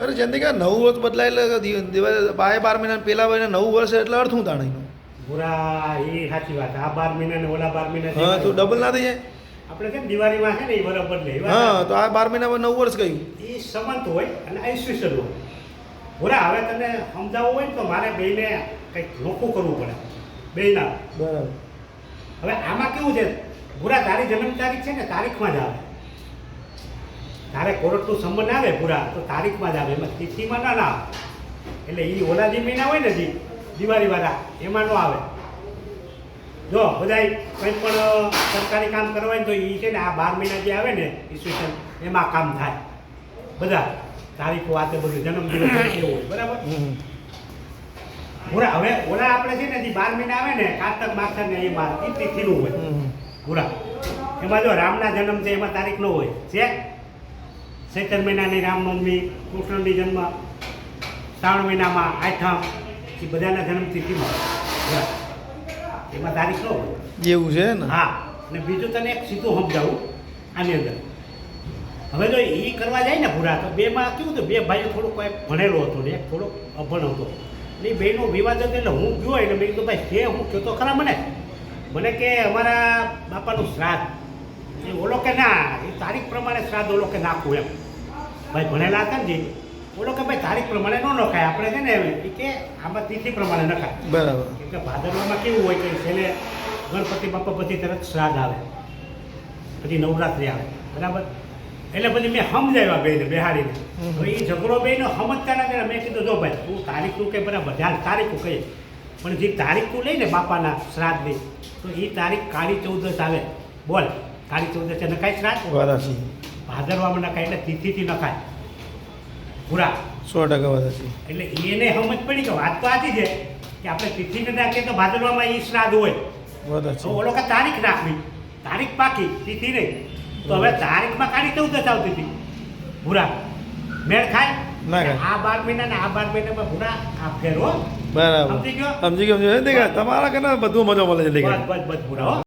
અરે જયંતિકા નવું વર્ષ બદલાય એટલે બાય બાર મહિના પહેલા મહિના નવું વર્ષ એટલે અર્થું તાણીનું પૂરા એ સાચી વાત. આ બાર મહિના ને ઓલા બાર મહિના હા તો ડબલ ના થઈ જાય. આપણે કેમ દિવાળીમાં છે ને એ બરાબર લે હા તો આ બાર મહિનામાં નવું વર્ષ ગયું એ સંબંધ હોય અને આઈસ્યુશન હોય. પૂરા હવે તને સમજાવવું હોય ને તો મારે બેને કંઈક નોખું કરવું પડે. બેના બરાબર. હવે આમાં કેવું છે? ભૂરા તારી જન્મ તારીખ છે ને તારીખમાં જ આવે. તારે કોર્ટનું સંબંધ આવે પૂરા તો તારીખમાં જ આવે એમાં તિથિમાં ના ના આવે. એટલે એ ઓલા જે મહિના હોય ને જે દિવાળીવાળા એમાં ન આવે. જો બધાય કંઈ પણ સરકારી કામ કરવા તો એ છે ને આ બાર મહિના જે આવે ને ઈસવીસન એમાં કામ થાય. બધા તારીખો આ તે બધું જન્મદિવસ એવું હોય બરાબર. પૂરા હવે ઓલા આપણે છે ને જે બાર મહિના આવે ને કારતક માગસર ને એ બાર એ તિથિનું હોય. પૂરા. એમાં જો રામના જન્મ છે એમાં તારીખ ન હોય. છે? ચૈતર મહિનાની રામનવમી કૃષ્ણની જન્મ શ્રાવણ મહિનામાં આઠમ એ બધાના જન્મ તિથિમાં પૂરા. એમાં તારીખ ન હોય. એવું છે ને? હા. અને બીજું તને એક સીધું સમજાવું આની અંદર. હવે જો એ કરવા જાય ને પૂરા તો બેમાં કેવું હતું? બે ભાઈઓ થોડુંક એક ભણેલો હતો ને એક થોડોક અભણ હતો. એટલે એ બેનો વિવાદ હતો એટલે હું ગયો એટલે મેં કીધું ભાઈ કે હું કહેતો ખરા મને. મને કે અમારા બાપાનું શ્રાદ્ધ. એ ઓલો કે ના એ તારીખ પ્રમાણે શ્રાદ્ધ ઓલો કે નાખવું એમ. ભાઈ ભણેલા હતા ને જે ઓલો કે ભાઈ તારીખ પ્રમાણે ન નખાય. આપણે છે ને એ કે આમાં તિથિ પ્રમાણે નખાય. બરાબર. કેમ કે ભાદરવામાં કેવું હોય કે છેલ્લે ગણપતિ બાપા પછી તરત શ્રાદ્ધ આવે. પછી નવરાત્રિ આવે. બરાબર? એટલે પછી મેં સમજાવ્યા બેને બેહાડીને. તો એ ઝઘડો બેનો સમજતા નથી મેં કીધું જો ભાઈ તું તારીખ તું કે બરાબર ધ્યાન તારીખું કહીએ પણ જે તારીખ તું લઈ લઈને બાપાના શ્રાદ્ધની તો એ તારીખ કાળી ચૌદશ આવે. બોલ કાળી ચૌદશે નખાય શ્રાદ્ધ? વાત સાચી ભાદરવામાં નખાય એટલે તિથિથી નખાય. પૂરા સો ટકા વાત એટલે એને સમજ પડી કે વાત તો આથી છે કે આપણે તિથિ ન નાખીએ તો ભાદરવામાં એ શ્રાદ્ધ હોય. તો ઓલો કે તારીખ નાખવી તારીખ પાકી તિથિ નહીં. તો હવે તારીખમાં કાઢી કેવું આવતી હતી? ભૂરા. મેળ ખાય? આ બાર મહિના ને આ બાર મહિનામાં ભૂરા આ ફેર હો. બરાબર. સમજી ગયો? સમજી ગયો તમારા કે બધું મજા મળે છે બસ બસ બસ ભૂરા